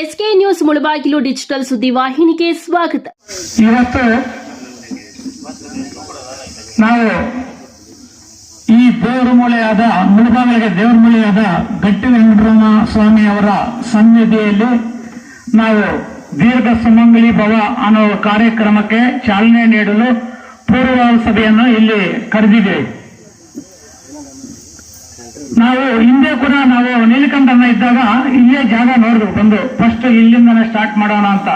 S K news Mulbagal digital ಸುದ್ದಿವಾಹಿನಿಗೆ ಸ್ವಾಗತ. ಇವತ್ತು ನಾವು ಈ ದೇವರ ಮೂಳೆಯಾದ ಮುಳಬಾಗಿಲಿಗೆ ದೇವರ ಮೂಳೆಯಾದ ಗಟ್ಟಿ ವೆಂಕಟರಮಣ ಸ್ವಾಮಿ ಅವರ ಸನ್ನಿಧಿಯಲ್ಲಿ ನಾವು ದೀರ್ಘ ಸುಮಂಗಲಿ ಭವ ಅನ್ನೋ ಕಾರ್ಯಕ್ರಮಕ್ಕೆ ಚಾಲನೆ ನೀಡಲು ಪೂರ್ವ ಸಭೆಯನ್ನು ಇಲ್ಲಿ ಕರೆದಿದ್ದೇವೆ. ನಾವು ಹಿಂದೆ ಕೂಡ ನಾವು ನೀಲಕಂಠನ ಇದ್ದಾಗ ಇಲ್ಲೇ ಜಾಗ ನೋಡಿದ್ರು ಬಂದು. ಫಸ್ಟ್ ಇಲ್ಲಿಂದನೇ ಸ್ಟಾರ್ಟ್ ಮಾಡೋಣ ಅಂತ.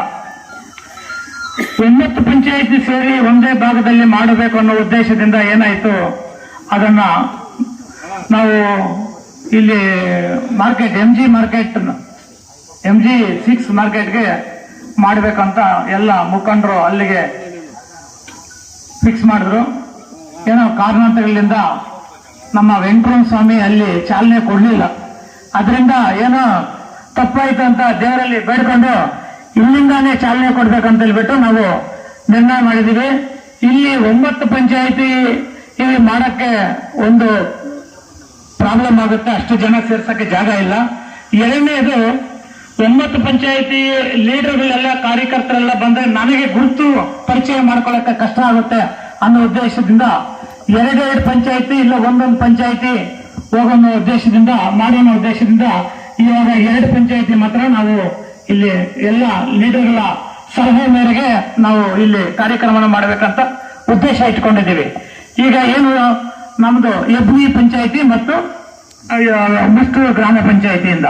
ಒಂಬತ್ತು ಪಂಚಾಯಿತಿ ಸೇರಿ ಒಂದೇ ಭಾಗದಲ್ಲಿ ಮಾಡಬೇಕು ಅನ್ನೋ ಉದ್ದೇಶದಿಂದ ಏನಾಯಿತು? ಅದನ್ನ ನಾವು ಇಲ್ಲಿ market M G market M G six ಮಾರ್ಕೆಟ್ಗೆ ಮಾಡಬೇಕಂತ ಎಲ್ಲ ಮುಖಂಡರು ಅಲ್ಲಿಗೆ ಫಿಕ್ಸ್ ಮಾಡಿದ್ರು. ಏನೋ ಕಾರಣಾಂತರಗಳಿಂದ ನಮ್ಮ ವೆಂಕಟರಮ ಸ್ವಾಮಿ ಅಲ್ಲಿ ಚಾಲನೆ ಕೊಡಲಿಲ್ಲ. ಅದರಿಂದ ಏನೋ ತಪ್ಪಾಯ್ತು ಅಂತ ದೇವರಲ್ಲಿ ಬೇಡ್ಕೊಂಡು ಇಲ್ಲಿಂದಾನೇ ಚಾಲನೆ ಕೊಡ್ಬೇಕಂತ ಹೇಳ್ಬಿಟ್ಟು ನಾವು ನಿರ್ಣಯ ಮಾಡಿದೀವಿ. ಇಲ್ಲಿ ಒಂಬತ್ತು ಪಂಚಾಯಿತಿ ಇಲ್ಲಿ ಮಾಡೋಕ್ಕೆ ಒಂದು ಪ್ರಾಬ್ಲಮ್ ಆಗುತ್ತೆ. ಅಷ್ಟು ಜನ ಸೇರ್ಸಕ್ಕೆ ಜಾಗ ಇಲ್ಲ. ಎರಡನೇದು, ಒಂಬತ್ತು ಪಂಚಾಯಿತಿ ಲೀಡರ್ಗಳೆಲ್ಲ, ಕಾರ್ಯಕರ್ತರೆಲ್ಲ ಬಂದ್ರೆ ನನಗೆ ಗುರುತು ಪರಿಚಯ ಮಾಡ್ಕೊಳ್ಳೋಕೆ ಕಷ್ಟ ಆಗುತ್ತೆ ಅನ್ನೋ ಉದ್ದೇಶದಿಂದ ಎರಡೆರಡು ಪಂಚಾಯಿತಿ ಇಲ್ಲ, ಒಂದೊಂದು ಪಂಚಾಯಿತಿ ಹೋಗೋ ಉದ್ದೇಶದಿಂದ ಮಾಡೋ ಉದ್ದೇಶದಿಂದ ಇವಾಗ ಎರಡು ಪಂಚಾಯಿತಿ ಮಾತ್ರ ನಾವು ಇಲ್ಲಿ ಎಲ್ಲ ಲೀಡರ್ಗಳ ಸಲಹೆ ಮೇರೆಗೆ ನಾವು ಇಲ್ಲಿ ಕಾರ್ಯಕ್ರಮ ಮಾಡಬೇಕಂತ ಉದ್ದೇಶ ಇಟ್ಕೊಂಡಿದ್ದೀವಿ. ಈಗ ಏನು ನಮ್ಮದು ಎಬ್ನಿ ಪಂಚಾಯಿತಿ ಮತ್ತು ಮುಸ್ಟೂರು ಗ್ರಾಮ ಪಂಚಾಯಿತಿಯಿಂದ.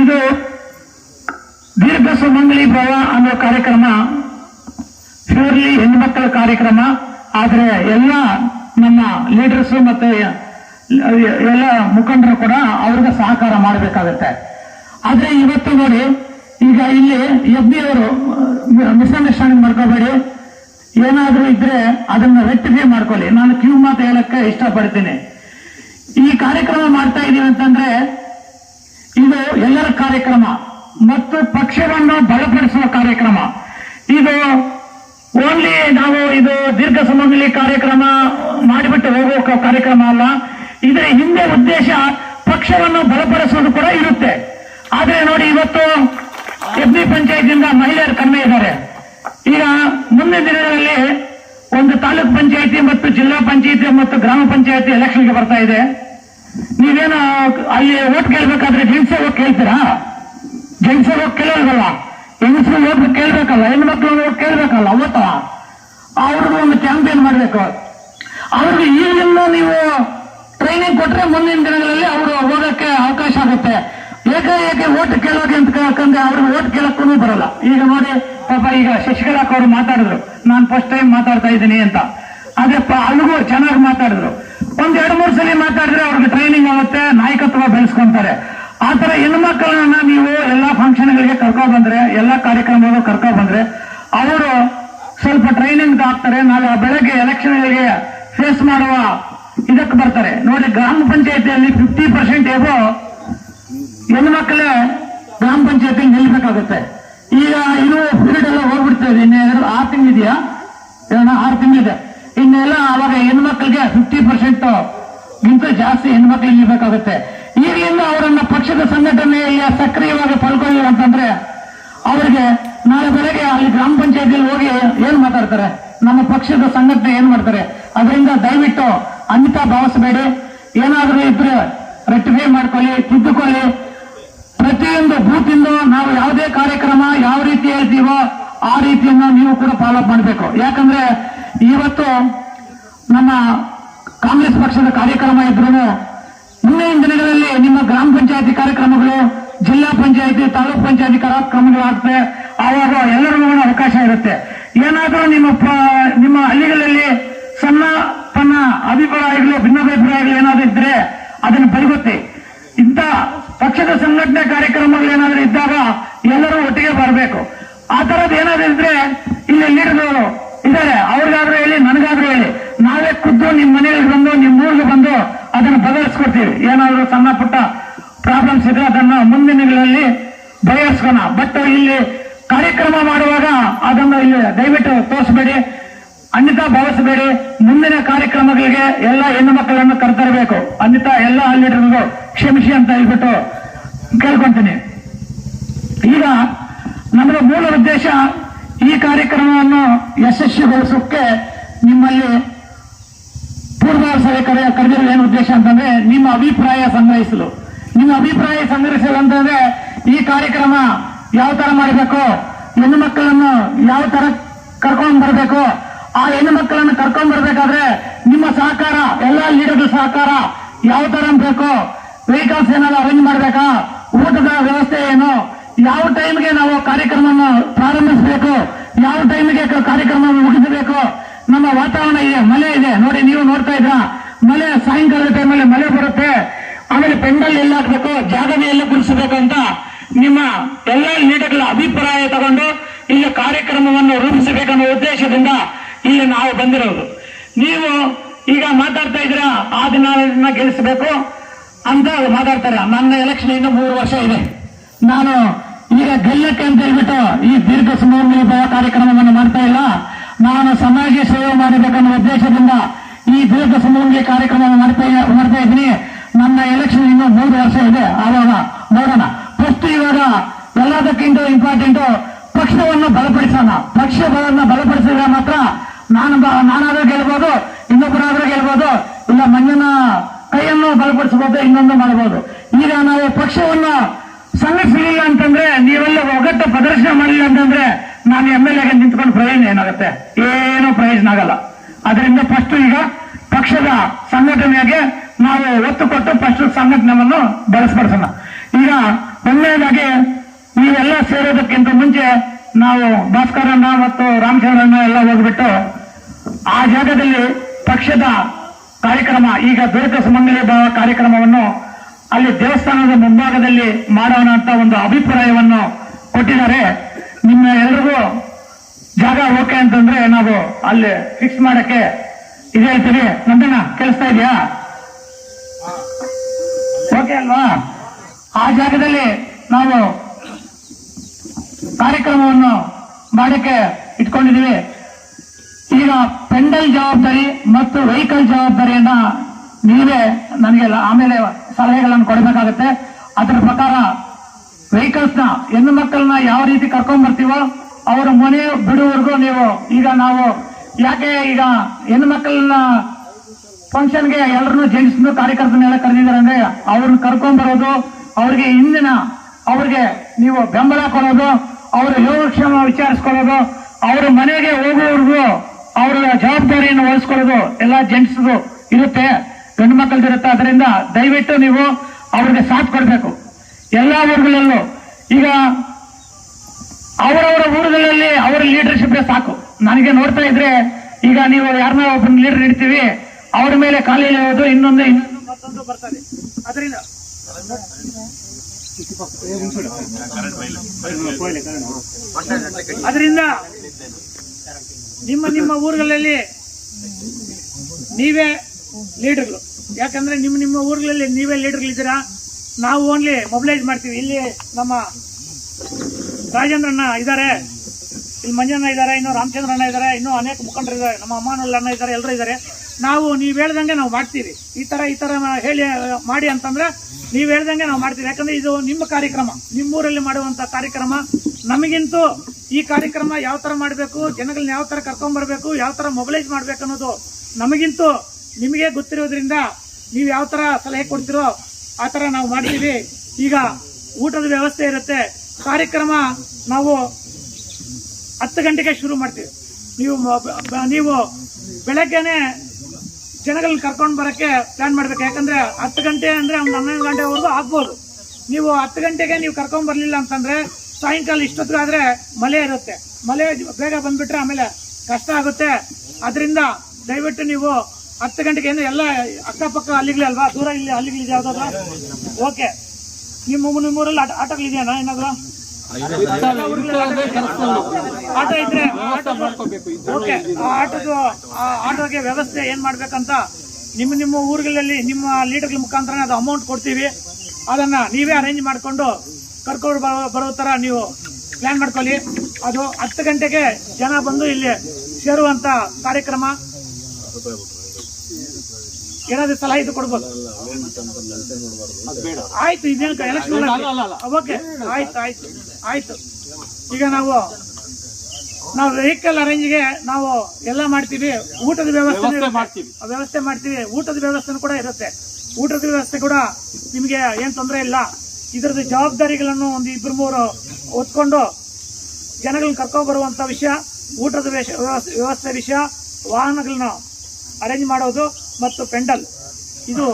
ಇದು ದೀರ್ಘ ಸುಮಂಗಲಿ ಭವ ಅನ್ನೋ ಕಾರ್ಯಕ್ರಮ ಪ್ಯೂರ್ಲಿ ಹೆಣ್ಮಕ್ಕಳ ಕಾರ್ಯಕ್ರಮ ಆದ್ರೆ ಎಲ್ಲ ನಮ್ಮ ಲೀಡರ್ಸ್ ಮತ್ತೆ ಎಲ್ಲ ಮುಖಂಡರು ಕೂಡ ಅವ್ರಿಗೆ ಸಹಕಾರ ಮಾಡಬೇಕಾಗತ್ತೆ. ಆದರೆ ಇವತ್ತು ನೋಡಿ, ಈಗ ಇಲ್ಲಿ ಎಬ್ಬಿ ಅವರು ಮಿಸ್ಅಂಡರ್ಸ್ಟ್ಯಾಂಡಿಂಗ್ ಮಾಡ್ಕೋಬೇಡಿ. ಏನಾದರೂ ಇದ್ರೆ ಅದನ್ನ ರೆಕ್ಟಿಫೈ ಮಾಡ್ಕೊಳ್ಳಿ. ನಾನು ಕ್ಯೂ ಮಾತು ಹೇಳಕ್ಕೆ ಇಷ್ಟಪಡ್ತೀನಿ. ಈ ಕಾರ್ಯಕ್ರಮ ಮಾಡ್ತಾ ಇದೀವಿ ಅಂತಂದ್ರೆ, ಇದು ಎಲ್ಲರ ಕಾರ್ಯಕ್ರಮ, ಮತ್ತು ಪಕ್ಷವನ್ನು ಬಲಪಡಿಸುವ ಕಾರ್ಯಕ್ರಮ. ಇದು ಓನ್ಲಿ ನಾವು ಇದು ದೀರ್ಘ ಸುಮಂಗಲಿ ಕಾರ್ಯಕ್ರಮ ಮಾಡಿಬಿಟ್ಟು ಹೋಗುವ ಕಾರ್ಯಕ್ರಮ ಅಲ್ಲ. ಇದರ ಹಿಂದೆ ಉದ್ದೇಶ ಪಕ್ಷವನ್ನು ಬಲಪಡಿಸುವುದು ಕೂಡ ಇರುತ್ತೆ. ಆದ್ರೆ ನೋಡಿ ಇವತ್ತು ಎಫ್ಬಿ ಪಂಚಾಯತಿಯಿಂದ ಮಹಿಳೆಯರು ಕಡಿಮೆ ಇದ್ದಾರೆ. ಈಗ ಮುಂದಿನ ದಿನಗಳಲ್ಲಿ ಒಂದು ತಾಲೂಕ್ ಪಂಚಾಯತಿ ಮತ್ತು ಜಿಲ್ಲಾ ಪಂಚಾಯತಿ ಮತ್ತು ಗ್ರಾಮ ಪಂಚಾಯತಿ ಎಲೆಕ್ಷನ್ಗೆ ಬರ್ತಾ ಇದೆ. ನೀವೇನು ಅಲ್ಲಿ ಓಟ್ ಕೇಳ್ಬೇಕಾದ್ರೆ ಜೆಂಟ್ಸ್ ಹೋಗಿ ಕೇಳ್ತೀರಾ? ಜೆಂಟ್ಸ್ ಹೋಗಿ ಕೇಳೋಲ್ವಲ್ಲ ಹೆಂಗಸರು ಹೋಗಿ ಕೇಳ್ಬೇಕಲ್ಲ ಹೆಣ್ಮಕ್ಳು ಹೋಗಿ ಕೇಳ್ಬೇಕಲ್ಲ ಅವತ್ತ? ಅವ್ರಿಗೂ ಒಂದು ಕ್ಯಾಂಪೇನ್ ಮಾಡಬೇಕು. ಅವ್ರಿಗೆ ಈಗಲಿಂದ ನೀವು ಟ್ರೈನಿಂಗ್ ಕೊಟ್ರೆ ಮುಂದಿನ ದಿನಗಳಲ್ಲಿ ಅವರು ಹೋಗಕ್ಕೆ ಅವಕಾಶ ಆಗುತ್ತೆ. ಏಕಾಏಕೆ ಓಟ್ ಕೇಳೋಕೆ ಅಂತ ಕೇಳಕಂದ್ರೆ ಅವ್ರಿಗೆ ಓಟ್ ಕೇಳಕ್ಕೂ ಬರಲ್ಲ. ಈಗ ನೋಡಿ, ಪಾಪ ಈಗ ಶಶಿಕಲಾಕ್ ಅವರು ಮಾತಾಡಿದ್ರು. ನಾನು ಫಸ್ಟ್ ಟೈಮ್ ಮಾತಾಡ್ತಾ ಇದ್ದೀನಿ ಅಂತ. ಪ- ಅಲ್ಲಿಗೂ ಚೆನ್ನಾಗಿ ಮಾತಾಡಿದ್ರು. ಒಂದ್ ಎರಡು ಮೂರು ಸಲ ಮಾತಾಡಿದ್ರೆ ಅವ್ರಿಗೆ ಟ್ರೈನಿಂಗ್ ಆಗುತ್ತೆ, ನಾಯಕತ್ವ ಬೆಳೆಸ್ಕೊಂತಾರೆ. ಆ ತರ ಹೆಣ್ಮಕ್ಳನ್ನ ನೀವು ಎಲ್ಲಾ ಫಂಕ್ಷನ್ಗಳಿಗೆ ಕರ್ಕೊ ಬಂದ್ರೆ, ಎಲ್ಲಾ ಕಾರ್ಯಕ್ರಮಗಳು ಕರ್ಕೊ ಬಂದ್ರೆ, ಅವರು ಸ್ವಲ್ಪ ಟ್ರೈನಿಂಗ್ ಆಗ್ತಾರೆ, ನಾಳೆ ಬೆಳಗ್ಗೆ ಎಲೆಕ್ಷನ್ಗಳಿಗೆ ಫೇಸ್ ಮಾಡುವ ಇದಕ್ಕೆ ಬರ್ತಾರೆ. ನೋಡಿ, ಗ್ರಾಮ ಪಂಚಾಯತಿಯಲ್ಲಿ ಫಿಫ್ಟಿ ಪರ್ಸೆಂಟ್ ಏಗೋ ಹೆಣ್ಮಕ್ಳೇ ಗ್ರಾಮ ಪಂಚಾಯತಿ ನಿಲ್ಬೇಕಾಗುತ್ತೆ. ಈಗ ಇನ್ನು ಪೀರಿಯಡ್ ಎಲ್ಲ ಹೋಗ್ಬಿಡ್ತೇವೆ ಇನ್ನು ಎರಡು, ಆರು ತಿಂಗಳಿದೆಯಾ? ಏನೋ ಆರು ತಿಂಗಳಿದೆ. ಇನ್ನೆಲ್ಲ ಅವಾಗ ಹೆಣ್ಮಕ್ಳಿಗೆ ಫಿಫ್ಟಿ ಪರ್ಸೆಂಟ್ ಗಿಂತ ಜಾಸ್ತಿ ಹೆಣ್ಮಕ್ಳಿಗೆ ನಿಲ್ಬೇಕಾಗುತ್ತೆ. ಈಗಲಿಂದ ಅವರನ್ನ ಪಕ್ಷದ ಸಂಘಟನೆಯಲ್ಲಿ ಸಕ್ರಿಯವಾಗಿ ಪಾಲ್ಗೊಳ್ಳಿ ಅಂತಂದ್ರೆ ಅವರಿಗೆ ನಾಳೆ ಬೆಳಗ್ಗೆ ಅಲ್ಲಿ ಗ್ರಾಮ ಪಂಚಾಯತಿಯಲ್ಲಿ ಹೋಗಿ ಏನ್ ಮಾತಾಡ್ತಾರೆ? ನಮ್ಮ ಪಕ್ಷದ ಸಂಘಟನೆ ಏನ್ ಮಾಡ್ತಾರೆ? ಅದರಿಂದ ದಯವಿಟ್ಟು ಅಮಿತಾ ಭಾವಿಸಬೇಡಿ. ಏನಾದರೂ ಇದ್ರೆ ರೆಕ್ಟಿಫೈ ಮಾಡ್ಕೊಳ್ಳಿ, ತಿದ್ದುಕೊಳ್ಳಿ. ಪ್ರತಿಯೊಂದು ಬೂತಿಂದ ನಾವು ಯಾವುದೇ ಕಾರ್ಯಕ್ರಮ ಯಾವ ರೀತಿ ಹೇಳ್ತೀವೋ ಆ ರೀತಿಯನ್ನ ನೀವು ಕೂಡ ಫಾಲೋ ಮಾಡಬೇಕು. ಯಾಕಂದ್ರೆ ಇವತ್ತು ನಮ್ಮ ಕಾಂಗ್ರೆಸ್ ಪಕ್ಷದ ಕಾರ್ಯಕ್ರಮ ಇದ್ರು ಮುಂದಿನ ದಿನಗಳಲ್ಲಿ ನಿಮ್ಮ ಗ್ರಾಮ ಪಂಚಾಯತಿ ಕಾರ್ಯಕ್ರಮಗಳು, ಜಿಲ್ಲಾ ಪಂಚಾಯತಿ, ತಾಲೂಕ್ ಪಂಚಾಯತಿ ಕಾರ್ಯಕ್ರಮಗಳಾಗುತ್ತೆ ಆವಾಗ ಎಲ್ಲರೂ ಕೂಡ ಅವಕಾಶ ಇರುತ್ತೆ. ಏನಾದರೂ ನಿಮ್ಮ ನಿಮ್ಮ ಹಳ್ಳಿಗಳಲ್ಲಿ ಸಣ್ಣ ತನ್ನ ಅಭಿಪ್ರಾಯಗಳು, ಭಿನ್ನಾಭಿಪ್ರಾಯಗಳು ಏನಾದರೂ ಇದ್ರೆ ಅದನ್ನು ಬರಿಗುತ್ತೆ ಇಂಥ ಪಕ್ಷದ ಸಂಘಟನೆ ಕಾರ್ಯಕ್ರಮಗಳು ಏನಾದರೂ ಇದ್ದಾಗ ಎಲ್ಲರೂ ಒಟ್ಟಿಗೆ ಬರಬೇಕು ಆ ತರದ್ ಏನಾದ್ರು ಇದ್ರೆ ಇಲ್ಲಿ ಲೀಡರ್ಗಳು ಇದ್ದಾರೆ ಅವ್ರಿಗಾದ್ರೂ ಹೇಳಿ ನನಗಾದ್ರೂ ಹೇಳಿ ನಾವೇ ಖುದ್ದು ನಿಮ್ ಮನೆಗೆ ಬಂದು ನಿಮ್ ಊರಿಗೆ ಬಂದು ಅದನ್ನು ಬಗೆಹರಿಸ್ಕೊಡ್ತೀವಿ ಏನಾದ್ರು ಸಣ್ಣ ಪುಟ್ಟ ಪ್ರಾಬ್ಲಮ್ಸ್ ಇದ್ರೆ ಅದನ್ನು ಮುಂದಿನ ದಿನಗಳಲ್ಲಿ ಬಗೆಹರಿಸ್ಕೋಣ ಬಟ್ ಇಲ್ಲಿ ಕಾರ್ಯಕ್ರಮ ಮಾಡುವಾಗ ಅದನ್ನು ಇಲ್ಲಿ ದಯವಿಟ್ಟು ತೋರಿಸಬೇಡಿ ಅನ್ಯತಾ ಭಾವಿಸಬೇಡಿ ಮುಂದಿನ ಕಾರ್ಯಕ್ರಮಗಳಿಗೆ ಎಲ್ಲ ಹೆಣ್ಣು ಮಕ್ಕಳನ್ನು ಕರೆತರಬೇಕು ಅನ್ಯತಾ ಎಲ್ಲ ಲೀಡರ್ಗೂ ಕ್ಷಮಿಸಿ ಅಂತ ಹೇಳ್ಬಿಟ್ಟು ಕೇಳ್ಕೊಂತೀನಿ. ಈಗ ನಮ್ಮ ಮೂಲ ಉದ್ದೇಶ ಈ ಕಾರ್ಯಕ್ರಮವನ್ನು ಯಶಸ್ವಿಗೊಳಿಸೋಕೆ ನಿಮ್ಮಲ್ಲಿ ಪೂರ್ವ ಸಭೆ ಕರೆ ಕರೆದಿರೋ ಏನು ಉದ್ದೇಶ ಅಂತಂದ್ರೆ ನಿಮ್ಮ ಅಭಿಪ್ರಾಯ ಸಂಗ್ರಹಿಸಲು. ನಿಮ್ಮ ಅಭಿಪ್ರಾಯ ಸಂಗ್ರಹಿಸಲು ಅಂತಂದ್ರೆ ಈ ಕಾರ್ಯಕ್ರಮ ಯಾವ ತರ ಮಾಡಬೇಕು, ಹೆಣ್ಣು ಮಕ್ಕಳನ್ನು ಯಾವ ತರ ಕರ್ಕೊಂಡ್ ಬರಬೇಕು, ಆ ಹೆಣ್ಣು ಮಕ್ಕಳನ್ನು ಕರ್ಕೊಂಡ್ ಬರಬೇಕಾದ್ರೆ ನಿಮ್ಮ ಸಹಕಾರ, ಎಲ್ಲಾ ಲೀಡರ್ಗಳ ಸಹಕಾರ ಯಾವ ತರ ಬೇಕು ವೆಹಿಕಲ್ಸ್ ಏನಾದ್ರು ಅರೇಂಜ್ ಮಾಡ್ಬೇಕಾ ಊಟದ ವ್ಯವಸ್ಥೆ ಏನು ಯಾವ ಟೈಮ್ಗೆ ನಾವು ಕಾರ್ಯಕ್ರಮವನ್ನು ಪ್ರಾರಂಭಿಸಬೇಕು ಯಾವ ಟೈಮ್ಗೆ ಕಾರ್ಯಕ್ರಮವನ್ನು ಮುಗಿಸಬೇಕು ನಮ್ಮ ವಾತಾವರಣ ಇದೆ ಮಳೆ ಇದೆ ನೋಡಿ ನೀವು ನೋಡ್ತಾ ಇದ್ರ, ಮಳೆ ಸಾಯಂಕಾಲದ ಟೈಮಲ್ಲಿ ಮಳೆ ಬರುತ್ತೆ. ಆಮೇಲೆ ಪೆಂಡಲ್ ಎಲ್ಲ ಹಾಕ್ಬೇಕು ಜಾಗನೇ ಎಲ್ಲ ಕುರಿಸಬೇಕು ಅಂತ ನಿಮ್ಮ ಎಲ್ಲ ಲೀಡರ್ಗಳ ಅಭಿಪ್ರಾಯ ತಗೊಂಡು ಇಲ್ಲಿ ಕಾರ್ಯಕ್ರಮವನ್ನು ರೂಪಿಸಬೇಕನ್ನೋ ಉದ್ದೇಶದಿಂದ ಇಲ್ಲಿ ನಾವು ಬಂದಿರೋದು. ನೀವು ಈಗ ಮಾತಾಡ್ತಾ ಇದ್ರ ಆ ದಿನ ಗೆಲ್ಲಿಸಬೇಕು ಅಂತ ಮಾತಾಡ್ತಾರೆ. ನನ್ನ ಎಲೆಕ್ಷನ್ ಇನ್ನು ಮೂರು ವರ್ಷ ಇದೆ. ನಾನು ಈಗ ಗೆಲ್ಲಕ್ಕೆ ಅಂತ ಹೇಳ್ಬಿಟ್ಟು ಈ ದೀರ್ಘ ಸುಮಂಗಲಿ ಭವ ಕಾರ್ಯಕ್ರಮವನ್ನು ಮಾಡ್ತಾ ಇಲ್ಲ. ನಾನು ಸಮಾಜ ಸೇವೆ ಮಾಡಬೇಕನ್ನೋ ಉದ್ದೇಶದಿಂದ ಈ ದೀರ್ಘ ಸುಮಂಗಲಿ ಕಾರ್ಯಕ್ರಮವನ್ನು ಮಾಡ್ತಾ ಮಾಡ್ತಾ ಇದ್ದೀನಿ. ನನ್ನ ಎಲೆಕ್ಷನ್ ಇನ್ನೂ ಮೂರು ವರ್ಷ ಇದೆ. ಆವಾಗ ನೋಡೋಣ. ಫಸ್ಟ್ ಇವಾಗ ಎಲ್ಲದಕ್ಕಿಂತ ಇಂಪಾರ್ಟೆಂಟ್ ಪಕ್ಷವನ್ನು ಬಲಪಡಿಸೋಣ. ಪಕ್ಷ ಬಲವನ್ನ ಬಲಪಡಿಸಿದ್ರೆ ಮಾತ್ರ ನಾನು ನಾನಾದ್ರೂ ಗೆಲ್ಬೋದು, ಇನ್ನೊಬ್ಬರಾದ್ರೂ ಗೆಲ್ಬೋದು, ಇಲ್ಲ ಮಂಜನ ಕೈಯನ್ನು ಬಲಪಡಿಸಬಹುದು ಇನ್ನೊಂದು ಮಾಡಬಹುದು ಈಗ ನಾವು ಪಕ್ಷವನ್ನು ಸಂಘಟಿಸಲಿಲ್ಲ ಅಂತಂದ್ರೆ ನೀವೆಲ್ಲ ಒಗ್ಗಟ್ಟು ಪ್ರದರ್ಶನ ಮಾಡಲಿಲ್ಲ ಅಂತಂದ್ರೆ ನಾನು ಎಂ ಎಲ್ ಎಗೆ ನಿಂತ್ಕೊಂಡು ಪ್ರಯೋಜನ ಏನಾಗುತ್ತೆ? ಏನೂ ಪ್ರಯೋಜನ ಆಗಲ್ಲ. ಅದರಿಂದ ಫಸ್ಟ್ ಈಗ ಪಕ್ಷದ ಸಂಘಟನೆಗೆ ನಾವು ಒತ್ತು ಕೊಟ್ಟು ಫಸ್ಟ್ ಸಂಘಟನೆಯನ್ನು ಬಳಸ್ಪಡಿಸೋಣ ಈಗ ಒಂದನೇದಾಗಿ ನೀವೆಲ್ಲ ಸೇರೋದಕ್ಕಿಂತ ಮುಂಚೆ ನಾವು ಭಾಸ್ಕರಣ್ಣ ಮತ್ತು ರಾಮಚಂದ್ರಣ್ಣ ಎಲ್ಲ ಹೋಗ್ಬಿಟ್ಟು ಆ ಜಾಗದಲ್ಲಿ ಪಕ್ಷದ ಕಾರ್ಯಕ್ರಮ, ಈಗ ದೀರ್ಘ ಸುಮಂಗಲಿ ಭಾವ ಕಾರ್ಯಕ್ರಮವನ್ನು ಅಲ್ಲಿ ದೇವಸ್ಥಾನದ ಮುಂಭಾಗದಲ್ಲಿ ಮಾಡೋಣ ಅಂತ ಒಂದು ಅಭಿಪ್ರಾಯವನ್ನು ಕೊಟ್ಟಿದ್ದಾರೆ. ನಿಮ್ಮ ಎಲ್ರಿಗೂ ಜಾಗ ಓಕೆ ಅಂತಂದ್ರೆ ನಾವು ಅಲ್ಲಿ ಫಿಕ್ಸ್ ಮಾಡಕ್ಕೆ ಇದು ಹೇಳ್ತೀವಿ ನಂದಣ್ಣ, ಕೇಳಿಸ್ತಾ ಇದೆಯಾ? ಓಕೆ ಅಲ್ವಾ? ಆ ಜಾಗದಲ್ಲಿ ನಾವು ಕಾರ್ಯಕ್ರಮವನ್ನು ಮಾಡಕ್ಕೆ ಇಟ್ಕೊಂಡಿದ್ದೀವಿ. ಈಗ ಪೆಂಡಲ್ ಜವಾಬ್ದಾರಿ ಮತ್ತು ವೆಹಿಕಲ್ ಜವಾಬ್ದಾರಿಯನ್ನ ನೀವೇ ನನಗೆ ಆಮೇಲೆ ಸಲಹೆಗಳನ್ನು ಕೊಡಬೇಕಾಗತ್ತೆ. ಅದರ ಪ್ರಕಾರ ವೆಹಿಕಲ್ಸ್ ಹೆಣ್ಣು ಮಕ್ಕಳನ್ನ ಯಾವ ರೀತಿ ಕರ್ಕೊಂಡ್ ಬರ್ತೀವೋ ಅವರ ಮನೆ ಬಿಡುವವರೆಗೂ ನೀವು ಈಗ ನಾವು ಯಾಕೆ ಈಗ ಹೆಣ್ಣು ಮಕ್ಕಳನ್ನ ಫಂಕ್ಷನ್ಗೆ ಎಲ್ಲರನ್ನು ಜೆಂಟ್ಸ್ ಕಾರ್ಯಕರ್ತನೆಲ್ಲ ಕರೆದಿದ್ದಾರೆ ಅಂದ್ರೆ ಅವ್ರನ್ನ ಕರ್ಕೊಂಡ್ ಬರೋದು ಅವ್ರಿಗೆ ಹಿಂದಿನ ಅವ್ರಿಗೆ ನೀವು ಬೆಂಬಲ ಕೊಡೋದು, ಅವರ ಯೋಗಕ್ಷೇಮ ವಿಚಾರಿಸ್ಕೊಳ್ಳೋದು, ಅವರ ಮನೆಗೆ ಹೋಗುವವರೆಗೂ ಅವರ ಜವಾಬ್ದಾರಿಯನ್ನು ವಹಿಸ್ಕೊಳ್ಳೋದು ಎಲ್ಲ ಜೆಂಟ್ಸ್ದು ಇರುತ್ತೆ, ಗಂಡು ಮಕ್ಕಳದಿರುತ್ತೆ ಅದರಿಂದ ದಯವಿಟ್ಟು ನೀವು ಅವ್ರಿಗೆ ಸಾಥ್ ಕೊಡಬೇಕು. ಎಲ್ಲಾ ಊರುಗಳಲ್ಲೂ ಈಗ ಅವರವರ ಊರುಗಳಲ್ಲಿ ಅವರ ಲೀಡರ್ಶಿಪ್ ಸಾಕು. ನನಗೆ ನೋಡ್ತಾ ಇದ್ರೆ ಈಗ ನೀವು ಯಾರನ್ನ ಒಬ್ಬನ ಲೀಡರ್ ಇಡ್ತೀವಿ ಅವ್ರ ಮೇಲೆ ಖಾಲಿ ಇಳಿಯೋದು ಇನ್ನೊಂದು ಇನ್ನೊಂದು ಬರ್ತದೆ. ಅದರಿಂದ ಅದರಿಂದ ನಿಮ್ಮ ನಿಮ್ಮ ಊರುಗಳಲ್ಲಿ ನೀವೇ ಲೀಡರ್ಗಳು ಯಾಕಂದ್ರೆ ನಿಮ್ಮ ನಿಮ್ಮ ಊರುಗಳಲ್ಲಿ ನೀವೇ ಲೀಡರ್ಗಳಿದ್ದೀರಾ ನಾವು ಓನ್ಲಿ ಮೊಬಿಲೈಸ್ ಮಾಡ್ತೀವಿ. ಇಲ್ಲಿ ನಮ್ಮ ರಾಜೇಂದ್ರಣ್ಣ ಇದ್ದಾರೆ ಇಲ್ಲಿ ಮಂಜಣ್ಣ ಇದ್ದಾರೆ ಇನ್ನು ರಾಮಚಂದ್ರಣ್ಣ ಇದ್ದಾರೆ ಇನ್ನೂ ಅನೇಕ ಮುಖಂಡರು ಇದ್ದಾರೆ ನಮ್ಮ ಅಮ್ಮನಲ್ಲಿ ಅಣ್ಣ ಇದ್ದಾರೆ ಎಲ್ಲರೂ ಇದ್ದಾರೆ ನಾವು ನೀವು ಹೇಳ್ದಂಗೆ ನಾವು ಮಾಡ್ತೀವಿ ಈ ಥರ ಈ ಥರ ಹೇಳಿ, ಮಾಡಿ ಅಂತಂದ್ರೆ ನೀವು ಹೇಳ್ದಂಗೆ ನಾವು ಮಾಡ್ತೀವಿ ಯಾಕಂದರೆ ಇದು ನಿಮ್ಮ ಕಾರ್ಯಕ್ರಮ. ನಿಮ್ಮೂರಲ್ಲಿ ಮಾಡುವಂಥ ಕಾರ್ಯಕ್ರಮ. ನಮಗಿಂತೂ ಈ ಕಾರ್ಯಕ್ರಮ ಯಾವ ಥರ ಮಾಡಬೇಕು, ಜನಗಳನ್ನ ಯಾವ ಥರ ಕರ್ಕೊಂಬರ್ಬೇಕು, ಯಾವ ಥರ ಮೊಬಿಲೈಸ್ ಮಾಡ್ಬೇಕು ಅನ್ನೋದು ನಮಗಿಂತೂ ನಿಮಗೆ ಗೊತ್ತಿರೋದ್ರಿಂದ ನೀವು ಯಾವ ಥರ ಸಲಹೆ ಕೊಡ್ತಿರೋ ಆ ಥರ ನಾವು ಮಾಡ್ತೀವಿ. ಈಗ ಊಟದ ವ್ಯವಸ್ಥೆ ಇರುತ್ತೆ. ಕಾರ್ಯಕ್ರಮ ನಾವು ಹತ್ತು ಗಂಟೆಗೆ ಶುರು ಮಾಡ್ತೀವಿ. ನೀವು ನೀವು ಬೆಳಗ್ಗೆನೆ ಜನಗಳನ್ನ ಕರ್ಕೊಂಡು ಬರೋಕ್ಕೆ ಪ್ಲಾನ್ ಮಾಡ್ಬೇಕು. ಯಾಕಂದ್ರೆ ಹತ್ತು ಗಂಟೆ ಅಂದ್ರೆ ಒಂದು ಹನ್ನೊಂದು ಗಂಟೆವರೆಗೂ ಆಗ್ಬೋದು. ನೀವು ಹತ್ತು ಗಂಟೆಗೆ ನೀವು ಕರ್ಕೊಂಡು ಬರಲಿಲ್ಲ ಅಂತಂದ್ರೆ ಸಾಯಂಕಾಲ ಇಷ್ಟೊತ್ತಿಗಾದ್ರೆ ಮಳೆ ಇರುತ್ತೆ. ಮಳೆ ಬೇಗ ಬಂದ್ಬಿಟ್ರೆ ಆಮೇಲೆ ಕಷ್ಟ ಆಗುತ್ತೆ. ಅದರಿಂದ ದಯವಿಟ್ಟು ನೀವು ಹತ್ತು ಗಂಟೆಗೆ ಏನು ಎಲ್ಲ ಅಕ್ಕಪಕ್ಕ ಅಲ್ಲಿಗಳೇ ಅಲ್ವಾ? ದೂರ ಇಲ್ಲಿ ಅಲ್ಲಿಗಳಿದೆ ಯಾವ್ದಾದ್ರು? ಓಕೆ ನಿಮ್ಮ ನಿಮ್ಮೂರಲ್ಲಿ ಆಟ ಆಟಗಳಿದೆಯಾ ಏನಾದ್ರು? ಆಟ ಇದ್ರೆ ಓಕೆ ಆ ಆಟದ ಆಟೋಗೆ ವ್ಯವಸ್ಥೆ ಏನ್ ಮಾಡ್ಬೇಕಂತ ನಿಮ್ಮ ನಿಮ್ಮ ಊರುಗಳಲ್ಲಿ ನಿಮ್ಮ ಲೀಡರ್ಗಳ ಮುಖಾಂತರ ಅದು ಅಮೌಂಟ್ ಕೊಡ್ತೀವಿ. ಅದನ್ನ ನೀವೇ ಅರೇಂಜ್ ಮಾಡ್ಕೊಂಡು ಕರ್ಕೊಂಡು ಬರೋ- ಬರೋ ತರ ನೀವು ಪ್ಲಾನ್ ಮಾಡ್ಕೊಳ್ಳಿ. ಅದು ಹತ್ತು ಗಂಟೆಗೆ ಜನ ಬಂದು ಇಲ್ಲಿ ಸೇರುವಂತ ಕಾರ್ಯಕ್ರಮ. ಏನಾದ್ರು ಸಲಹೆ ಇದು ಕೊಡ್ಬೋದು. ಆಯ್ತು ಇದೇನು ಎಲೆಕ್ಷನ್ ಓಕೆ ಆಯ್ತು ಆಯ್ತು ಆಯ್ತು. ಈಗ ನಾವು ನಾವು ವೆಹಿಕಲ್ ಅರೇಂಜ್ಗೆ ನಾವು ಎಲ್ಲ ಮಾಡ್ತೀವಿ. ಊಟದ ವ್ಯವಸ್ಥೆ ವ್ಯವಸ್ಥೆ ಮಾಡ್ತೀವಿ. ವ್ಯವಸ್ಥೆ ಮಾಡ್ತೀವಿ. ಊಟದ ವ್ಯವಸ್ಥೆ ಕೂಡ ಇರುತ್ತೆ. ಊಟದ ವ್ಯವಸ್ಥೆ ಕೂಡ ನಿಮಗೆ ಏನು ತೊಂದರೆ ಇಲ್ಲ. ಇದರದ್ದು ಜವಾಬ್ದಾರಿಗಳನ್ನು ಒಂದು ಇಬ್ಬರು ಮೂರು ಹೊತ್ಕೊಂಡು ಜನಗಳನ್ನ ಕರ್ಕೊಂಡು ಬರುವಂತ ವಿಷಯ ಊಟದ ವ್ಯವಸ್ಥೆ ವಿಷಯ ವಾಹನಗಳನ್ನ ಅರೇಂಜ್ ಮಾಡೋದು. ಮತ್ತು ಪೆಂಡಲ್. ಇದು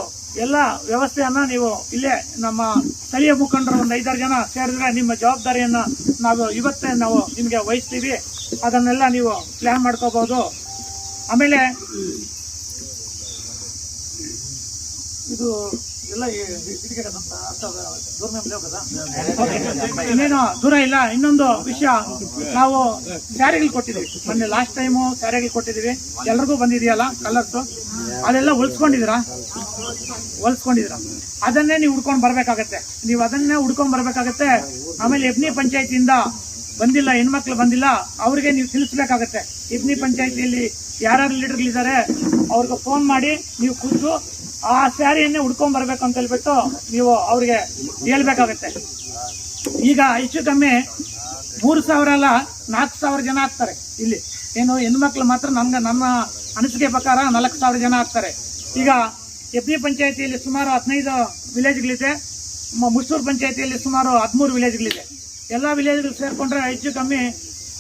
ಎಲ್ಲ ವ್ಯವಸ್ಥೆಯನ್ನು ನೀವು ಇಲ್ಲೇ ನಮ್ಮ ಸ್ಥಳೀಯ ಮುಖಂಡರು ಒಂದು ಐದಾರು ಜನ ಸೇರಿದ್ರೆ ನಿಮ್ಮ ಜವಾಬ್ದಾರಿಯನ್ನ ನಾವು ಇವತ್ತೇ ನಾವು ನಿಮಗೆ ವಹಿಸ್ತೀವಿ. ಅದನ್ನೆಲ್ಲ ನೀವು ಪ್ಲಾನ್ ಮಾಡ್ಕೋಬೋದು. ಆಮೇಲೆ ಇದು ಎಲ್ಲ ಇದಕ್ಕೆ ಇನ್ನೇನು ದೂರ ಇಲ್ಲ. ಇನ್ನೊಂದು ವಿಷಯ ನಾವು ಸ್ಯಾರಿಗಳು ಕೊಟ್ಟಿದ್ವಿ ಮೊನ್ನೆ ಲಾಸ್ಟ್ ಟೈಮು ಸ್ಯಾರಿಗಳು ಕೊಟ್ಟಿದ್ದೀವಿ. ಎಲ್ರಿಗೂ ಬಂದಿದೆಯಲ್ಲ ಕಲರ್ಸ್ ಅದೆಲ್ಲ ಉಳಿಸ್ಕೊಂಡಿದ್ದೀರಾ ಹೊಲ್ಸ್ಕೊಂಡಿದ್ದೀರಾ? ಅದನ್ನೇ ನೀವು ಹುಡ್ಕೊಂಡು ಬರ್ಬೇಕಾಗತ್ತೆ. ನೀವು ಅದನ್ನೇ ಹುಡ್ಕೊಂಡ್ ಬರ್ಬೇಕಾಗತ್ತೆ. ಆಮೇಲೆ ಎಬ್ನಿ ಪಂಚಾಯತಿಯಿಂದ ಬಂದಿಲ್ಲ ಹೆಣ್ಮಕ್ಳು ಬಂದಿಲ್ಲ ಅವ್ರಿಗೆ ನೀವು ತಿಳಿಸ್ಬೇಕಾಗತ್ತೆ. ಇಬ್ನಿ ಪಂಚಾಯತಿಯಲ್ಲಿ ಯಾರ್ಯಾರು ಲೀಡರ್ಗಳಿದ್ದಾರೆ ಅವ್ರಿಗೆ ಫೋನ್ ಮಾಡಿ ನೀವು ಖುದ್ದು ಆ ಸ್ಯಾರಿಯನ್ನೇ ಹುಡ್ಕೊಂಡ್ ಬರ್ಬೇಕು ಅಂತ ಹೇಳ್ಬಿಟ್ಟು ನೀವು ಅವ್ರಿಗೆ ಹೇಳ್ಬೇಕಾಗತ್ತೆ. ಈಗ ಹೆಚ್ಚು ಕಮ್ಮಿ ಮೂರು ಸಾವಿರ ಅಲ್ಲ, ನಾಲ್ಕು ಸಾವಿರ ಜನ ಆಗ್ತಾರೆ ಇಲ್ಲಿ. ಏನು ಹೆಣ್ಮಕ್ಳು ಮಾತ್ರ ನಮ್ಗೆ ನಮ್ಮ ಅನಿಸಿಕೆ ಪ್ರಕಾರ ನಾಲ್ಕು ಸಾವಿರ ಜನ ಆಗ್ತಾರೆ. ಈಗ ಎಪಿ ಪಂಚಾಯತಿಯಲ್ಲಿ ಸುಮಾರು ಹದಿನೈದು ವಿಲೇಜ್ಗಳಿದೆ, ಮ- ಮುಷ್ಟೂರು ಪಂಚಾಯತಿಯಲ್ಲಿ ಸುಮಾರು ಹದಿಮೂರು ವಿಲೇಜ್ಗಳಿದೆ. ಎಲ್ಲ ವಿಲೇಜ್ಗಳು ಸೇರಿಕೊಂಡ್ರೆ ಹೆಚ್ಚು ಕಮ್ಮಿ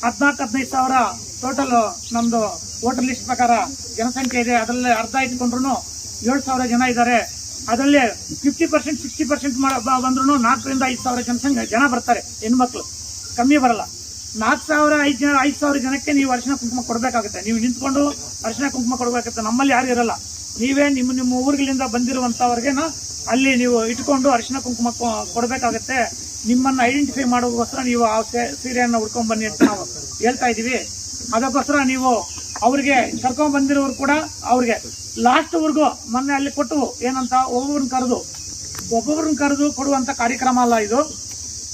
ಹದಿನಾಲ್ಕು, ಹದಿನೈದು ಸಾವಿರ ಟೋಟಲ್ ನಮ್ದು ವೋಟರ್ ಲಿಸ್ಟ್ ಪ್ರಕಾರ ಜನಸಂಖ್ಯೆ ಇದೆ. ಅದರಲ್ಲಿ ಅರ್ಧ ಇಟ್ಕೊಂಡ್ರು ಏಳು ಸಾವಿರ ಜನ ಇದ್ದಾರೆ. ಅದರಲ್ಲಿ ಫಿಫ್ಟಿ ಪರ್ಸೆಂಟ್ ಸಿಕ್ಸ್ಟಿ ಪರ್ಸೆಂಟ್ ಬಂದ್ರು ನಾಲ್ಕರಿಂದ ಐದು ಸಾವಿರ ಜನಸಂಖ್ಯೆ ಜನ ಬರ್ತಾರೆ, ಹೆಣ್ಮಕ್ಳು. ಕಮ್ಮಿ ಬರಲ್ಲ. ನಾಲ್ಕು ಸಾವಿರ, ಐದು ಜನ, ಐದು ಸಾವಿರ ಜನಕ್ಕೆ ನೀವು ಅರಿಶಿನ ಕುಂಕುಮ ಕೊಡಬೇಕಾಗುತ್ತೆ. ನೀವು ನಿಂತ್ಕೊಂಡು ಅರಿಶಿನ ಕುಂಕುಮ ಕೊಡಬೇಕಾಗುತ್ತೆ. ನಮ್ಮಲ್ಲಿ ಯಾರು ಇರಲ್ಲ. ನೀವೇ ನಿಮ್ಮ ನಿಮ್ಮ ಊರುಗಳಿಂದ ಬಂದಿರುವಂಥವ್ರಿಗೆನ ಅಲ್ಲಿ ನೀವು ಇಟ್ಕೊಂಡು ಅರಿಶಿನ ಕುಂಕುಮ ಕೊಡಬೇಕಾಗುತ್ತೆ. ನಿಮ್ಮನ್ನ ಐಡೆಂಟಿಫೈ ಮಾಡೋಕ್ಕೋಸ್ಕರ ನೀವು ಆ ಸೀರೆಯನ್ನ ಉಡ್ಕೊಂಡ್ ಬನ್ನಿ ಅಂತ ನಾವು ಹೇಳ್ತಾ ಇದ್ದೀವಿ ಅದಕ್ಕೋಸ್ಕರ ನೀವು ಅವ್ರಿಗೆ ಕರ್ಕೊಂಡ್ ಬಂದಿರೋರು ಕೂಡ ಅವ್ರಿಗೆ ಲಾಸ್ಟ್ ವರ್ಗು ಮೊನ್ನೆ ಅಲ್ಲಿ ಕೊಟ್ಟು ಏನಂತ ಒಬ್ಬೊಬ್ರನ್ನ ಕರೆದು ಒಬ್ಬೊಬ್ರನ್ನ ಕರೆದು ಕೊಡುವಂತ ಕಾರ್ಯಕ್ರಮ ಅಲ್ಲ ಇದು.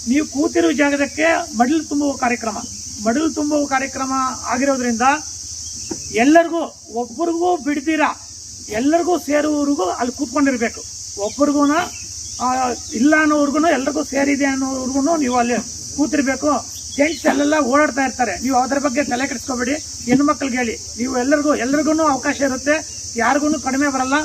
ನೀವು ಕೂತಿರುವ ಜಾಗದಕ್ಕೆ ಮಡಿಲು ತುಂಬುವ ಕಾರ್ಯಕ್ರಮ. ಮಡಿಲು ತುಂಬುವ ಕಾರ್ಯಕ್ರಮ ಆಗಿರೋದ್ರಿಂದ ಎಲ್ಲರಿಗೂ, ಒಬ್ಬರಿಗೂ ಬಿಡ್ತೀರ ಎಲ್ಲರಿಗೂ ಸೇರುವವರೆಗೂ ಅಲ್ಲಿ ಕೂತ್ಕೊಂಡಿರ್ಬೇಕು. ಒಬ್ಬರಿಗೂ ಇಲ್ಲ ಅನ್ನೋರ್ಗು ಎಲ್ರಿಗೂ ಸೇರಿದೆ ಅನ್ನೋರ್ಗು ನೀವು ಅಲ್ಲಿ ಕೂತಿರ್ಬೇಕು. ಜೆಂಟ್ಸ್ ಅಲ್ಲೆಲ್ಲ ಓಡಾಡ್ತಾ ಇರ್ತಾರೆ. ನೀವು ಅದ್ರ ಬಗ್ಗೆ ತಲೆ ಕೆಡಿಸ್ಕೋಬೇಡಿ. ಹೆಣ್ಣು ಮಕ್ಕಳಿಗೆ ಹೇಳಿ. ನೀವು ಎಲ್ಲರಿಗೂ, ಎಲ್ರಿಗೂ ಅವಕಾಶ ಇರುತ್ತೆ. ಯಾರಿಗೂ ಕಡಿಮೆ ಬರಲ್ಲ.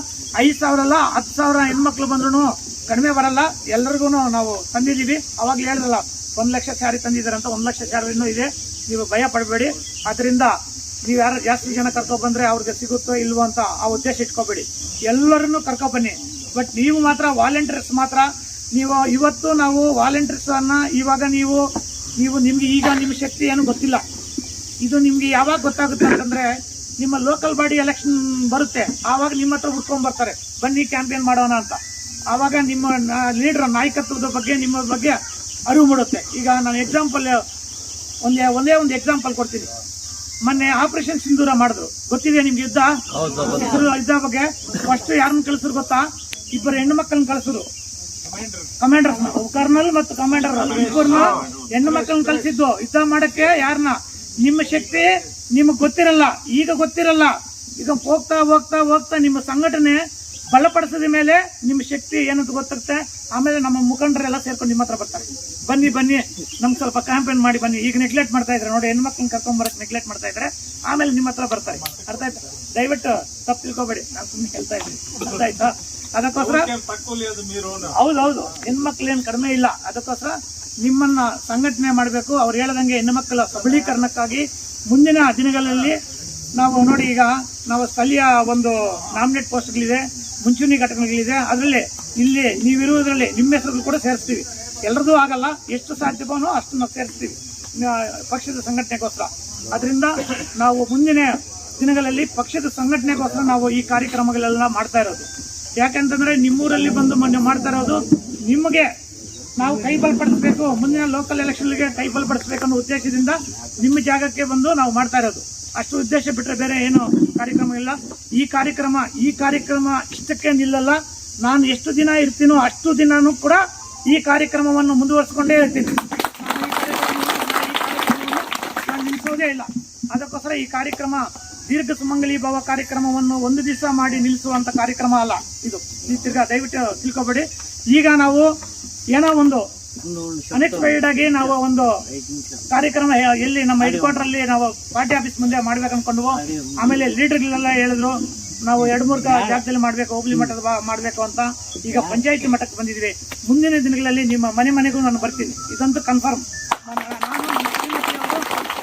ಐದು ಸಾವಿರ ಅಲ್ಲ ಹತ್ತು ಸಾವಿರ ಹೆಣ್ಮಕ್ಳು ಬಂದ್ರೂ ಕಡಿಮೆ ಬರಲ್ಲ. ಎಲ್ರಿಗೂ ನಾವು ತಂದಿದ್ದೀವಿ. ಅವಾಗ ಹೇಳಿದ್ರಲ್ಲ, ಒಂದು ಲಕ್ಷ ಸ್ಯಾರಿ ತಂದಿದ್ದಾರೆ ಅಂತ, ಒಂದ್ ಲಕ್ಷ ಸ್ಯಾರಿ ಇನ್ನೂ ಇದೆ. ನೀವು ಭಯ ಪಡಬೇಡಿ. ಅದರಿಂದ ನೀವು ಯಾರು ಜಾಸ್ತಿ ಜನ ಕರ್ಕೊ ಬಂದ್ರೆ ಅವ್ರಿಗೆ ಸಿಗುತ್ತೋ ಇಲ್ವೋ ಅಂತ ಆ ಉದ್ದೇಶ ಇಟ್ಕೋಬೇಡಿ. ಎಲ್ಲರನ್ನು ಕರ್ಕೊಬನ್ನಿ ಬಟ್ ನೀವು ಮಾತ್ರ ವಾಲಂಟಿಯರ್ಸ್ ಮಾತ್ರ. ನೀವು ಇವತ್ತು ನಾವು ವಾಲಂಟಿಯರ್ಸ್ ಅನ್ನ ಇವಾಗ ನೀವು ನೀವು ನಿಮ್ಗೆ ಈಗ ನಿಮ್ಮ ಶಕ್ತಿ ಏನು ಗೊತ್ತಿಲ್ಲ. ಇದು ನಿಮ್ಗೆ ಯಾವಾಗ ಗೊತ್ತಾಗುತ್ತೆ ಅಂತಂದ್ರೆ ನಿಮ್ಮ ಲೋಕಲ್ ಬಾಡಿ ಎಲೆಕ್ಷನ್ ಬರುತ್ತೆ. ಆವಾಗ ನಿಮ್ಮ ಹತ್ರ ಹುಡ್ಕೊಂಡ್ ಬರ್ತಾರೆ. ಬನ್ನಿ ಕ್ಯಾಂಪೇನ್ ಮಾಡೋಣ ಅಂತ. ಆವಾಗ ನಿಮ್ಮ ಲೀಡರ್ ನಾಯಕತ್ವದ ಬಗ್ಗೆ ನಿಮ್ಮ ಬಗ್ಗೆ ಅರಿವು ಮೂಡುತ್ತೆ. ಈಗ ನಾನು ಎಕ್ಸಾಂಪಲ್ ಒಂದೇ ಒಂದೇ ಒಂದು ಎಕ್ಸಾಂಪಲ್ ಕೊಡ್ತೀನಿ. ಮೊನ್ನೆ ಆಪರೇಷನ್ ಸಿಂಧೂರ ಮಾಡಿದ್ರು. ಗೊತ್ತಿದೆ ನಿಮ್ಗೆ ಯುದ್ಧ? ಯುದ್ಧ ಬಗ್ಗೆ? ಫಸ್ಟ್ ಯಾರನ್ನ ಕಳಿಸ್ರು ಗೊತ್ತಾ? ಇಬ್ಬರು ಹೆಣ್ಣು ಮಕ್ಕಳನ್ನ ಕಳಿಸಿದ್ರು ಕಮಾಂಡರ್ ಕರ್ನಲ್ ಮತ್ತು ಕಮಾಂಡರ್ ಇಬ್ಬರನ್ನ ಹೆಣ್ಣು ಮಕ್ಕಳನ್ನ ಕಲಿಸಿದ್ದು, ಯುದ್ಧ ಮಾಡಕ್ಕೆ ಯಾರನ್ನ ನಿಮ್ಮ ಶಕ್ತಿ ನಿಮಗೆ ಗೊತ್ತಿರಲ್ಲ. ಈಗ ಗೊತ್ತಿರಲ್ಲ. ಈಗ ಹೋಗ್ತಾ ಹೋಗ್ತಾ ಹೋಗ್ತಾ ನಿಮ್ಮ ಸಂಘಟನೆ ಬಲಪಡಿಸಿದ ಮೇಲೆ ನಿಮ್ಮ ಶಕ್ತಿ ಏನಂತ ಗೊತ್ತಾಗುತ್ತೆ? ಆಮೇಲೆ ನಮ್ಮ ಮುಖಂಡರೆಲ್ಲ ಸೇರ್ಕೊಂಡು ನಿಮ್ಮ ಹತ್ರ ಬರ್ತಾರೆ. ಬನ್ನಿ ಬನ್ನಿ. ನಮ್ಗೆ ಸ್ವಲ್ಪ ಕ್ಯಾಂಪೇನ್ ಮಾಡಿ ಬನ್ನಿ. ಈಗ ನೆಗ್ಲೆಕ್ಟ್ ಮಾಡ್ತಾ ಇದ್ರೆ ನೋಡಿ ಹೆಣ್ಮಕ್ಳನ್ನ ಕರ್ಕೊಂಡ್ ಬರಕ್ ನೆಗ್ಲೆಕ್ಟ್ ಮಾಡ್ತಾ ಇದ್ರೆ ಆಮೇಲೆ ನಿಮ್ಮ ಹತ್ರ ಬರ್ತಾರೆ. ಅರ್ಥ ಆಯ್ತಾ? ದಯವಿಟ್ಟು ತಪ್ಪು ತಿಳ್ಕೊಬೇಡಿ. ನಾನು ಸುಮ್ಮನೆ ಹೇಳ್ತಾ ಇದ್ದೀನಿ. ಅರ್ಥ ಆಯ್ತಾ? ಅದಕ್ಕೋಸ್ಕರ ಹೌದೌದು. ಏನು ಕಡಿಮೆ ಇಲ್ಲ. ಅದಕ್ಕೋಸ್ಕರ ನಿಮ್ಮನ್ನ ಸಂಘಟನೆ ಮಾಡಬೇಕು. ಅವ್ರು ಹೇಳದಂಗೆ ಹೆಣ್ಮಕ್ಳ ಸಬಲೀಕರಣಕ್ಕಾಗಿ ಮುಂದಿನ ದಿನಗಳಲ್ಲಿ ನಾವು ನೋಡಿ ಈಗ ನಾವು ಸ್ಥಳೀಯ ಒಂದು ನಾಮಿನೇಟ್ ಪೋಸ್ಟ್ಗಳಿದೆ. ಮುಂಚೂಣಿ ಘಟಕಗಳಿದೆ, ಅದರಲ್ಲಿ ಇಲ್ಲಿ ನೀವಿರುವುದರಲ್ಲಿ ನಿಮ್ಮ ಹೆಸರು ಕೂಡ ಸೇರಿಸ್ತೀವಿ. ಎಲ್ಲರದೂ ಆಗಲ್ಲ, ಎಷ್ಟು ಸಾಧ್ಯವೋ ಅಷ್ಟು ನಾವು ಸೇರಿಸ್ತೀವಿ. ಪಕ್ಷದ ಸಂಘಟನೆಗೋಸ್ಕರ. ಅದರಿಂದ ನಾವು ಮುಂದಿನ ದಿನಗಳಲ್ಲಿ ಪಕ್ಷದ ಸಂಘಟನೆಗೋಸ್ಕರ ನಾವು ಈ ಕಾರ್ಯಕ್ರಮಗಳೆಲ್ಲ ಮಾಡ್ತಾ ಇರೋದು. ಯಾಕಂತಂದ್ರೆ ನಿಮ್ಮೂರಲ್ಲಿ ಬಂದು ಮೊನ್ನೆ ಮಾಡ್ತಾ ಇರೋದು, ನಿಮಗೆ ನಾವು ಕೈ ಬಲಪಡಿಸಬೇಕು, ಮುಂದಿನ ಲೋಕಲ್ ಎಲೆಕ್ಷನ್ಗೆ ಕೈ ಬಲಪಡಿಸಬೇಕು ಅನ್ನೋ ಉದ್ದೇಶದಿಂದ ನಿಮ್ಮ ಜಾಗಕ್ಕೆ ಬಂದು ನಾವು ಮಾಡ್ತಾ ಇರೋದು. ಅಷ್ಟು ಉದ್ದೇಶ ಬಿಟ್ಟರೆ ಬೇರೆ ಏನು ಕಾರ್ಯಕ್ರಮ ಇಲ್ಲ. ಈ ಕಾರ್ಯಕ್ರಮ ಈ ಕಾರ್ಯಕ್ರಮ ಇಷ್ಟಕ್ಕೆ ನಿಲ್ಲಲ್ಲ. ನಾನು ಎಷ್ಟು ದಿನ ಇರ್ತೀನೋ ಅಷ್ಟು ದಿನಾನೂ ಕೂಡ ಈ ಕಾರ್ಯಕ್ರಮವನ್ನು ಮುಂದುವರಿಸ್ಕೊಂಡೇ ಇರ್ತೀನಿ. ನಾನು ನಿಲ್ಲಿಸೋದೇ ಇಲ್ಲ. ಅದಕ್ಕೋಸ್ಕರ ಈ ಕಾರ್ಯಕ್ರಮ ದೀರ್ಘ ಸುಮಂಗಲಿ ಭಾವ ಕಾರ್ಯಕ್ರಮವನ್ನು ಒಂದು ದಿವಸ ಮಾಡಿ ನಿಲ್ಲಿಸುವಂಥ ಕಾರ್ಯಕ್ರಮ ಅಲ್ಲ ಇದು. ತಿರ್ಗಾ ದಯವಿಟ್ಟು ತಿಳ್ಕೊಬೇಡಿ. ಈಗ ನಾವು ಏನೋ ಒಂದು ಅನ್ಎಕ್ಸ್ಪೆಕ್ಟೆಡ್ ಆಗಿ ನಾವು ಒಂದು ಕಾರ್ಯಕ್ರಮ ಎಲ್ಲಿ ನಮ್ಮ ಹೆಡ್ ಕ್ವಾರ್ಟರ್ ಅಲ್ಲಿ ನಾವು ಪಾರ್ಟಿ ಆಫೀಸ್ ಮುಂದೆ ಮಾಡ್ಬೇಕು ಅನ್ಕೊಂಡ್ವು. ಆಮೇಲೆ ಲೀಡರ್ಗಳೆಲ್ಲ ಹೇಳಿದ್ರು ನಾವು ಎರಡು ಮೂರು ಜಾಗದಲ್ಲಿ ಮಾಡ್ಬೇಕು ಹೋಬಳಿ ಮಟ್ಟದ ಮಾಡ್ಬೇಕು ಅಂತ. ಈಗ ಪಂಚಾಯತಿ ಮಟ್ಟಕ್ಕೆ ಬಂದಿದ್ವಿ ಮುಂದಿನ ದಿನಗಳಲ್ಲಿ ನಿಮ್ಮ ಮನೆ ಮನೆಗೂ ನಾನು ಬರ್ತೀನಿ. ಇದಂತೂ ಕನ್ಫರ್ಮ್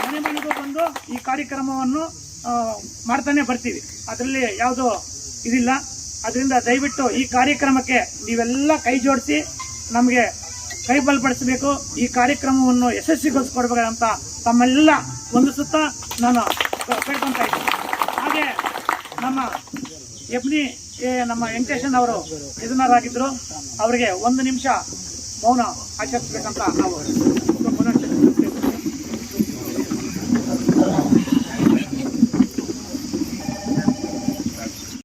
ಮನೆ ಮನೆಗೂ ಬಂದು ಈ ಕಾರ್ಯಕ್ರಮವನ್ನು ಮಾಡ್ತಾನೆ ಬರ್ತೀವಿ. ಅದರಲ್ಲಿ ಯಾವುದು ಇದಿಲ್ಲ. ಅದರಿಂದ ದಯವಿಟ್ಟು ಈ ಕಾರ್ಯಕ್ರಮಕ್ಕೆ ನೀವೆಲ್ಲ ಕೈ ಜೋಡಿಸಿ ನಮಗೆ ಕೈ ಬಲಪಡಿಸಬೇಕು ಈ ಕಾರ್ಯಕ್ರಮವನ್ನು ಯಶಸ್ವಿಗೊಳಿಸ್ಕೊಡ್ಬೇಕಂತ ತಮ್ಮೆಲ್ಲ ಒಂದು ಸುತ್ತ ನಾನು ಕೇಳ್ಕೊಂತ ಇದ್ದೀನಿ. ಹಾಗೆ ನಮ್ಮ ಎಬ್ನಿ ಎ, ನಮ್ಮ ವೆಂಕಟೇಶನ್ ಅವರು ನಿಧನರಾಗಿದ್ದರು. ಅವರಿಗೆ ಒಂದು ನಿಮಿಷ ಮೌನ ಆಚರಿಸಬೇಕಂತ ನಾವು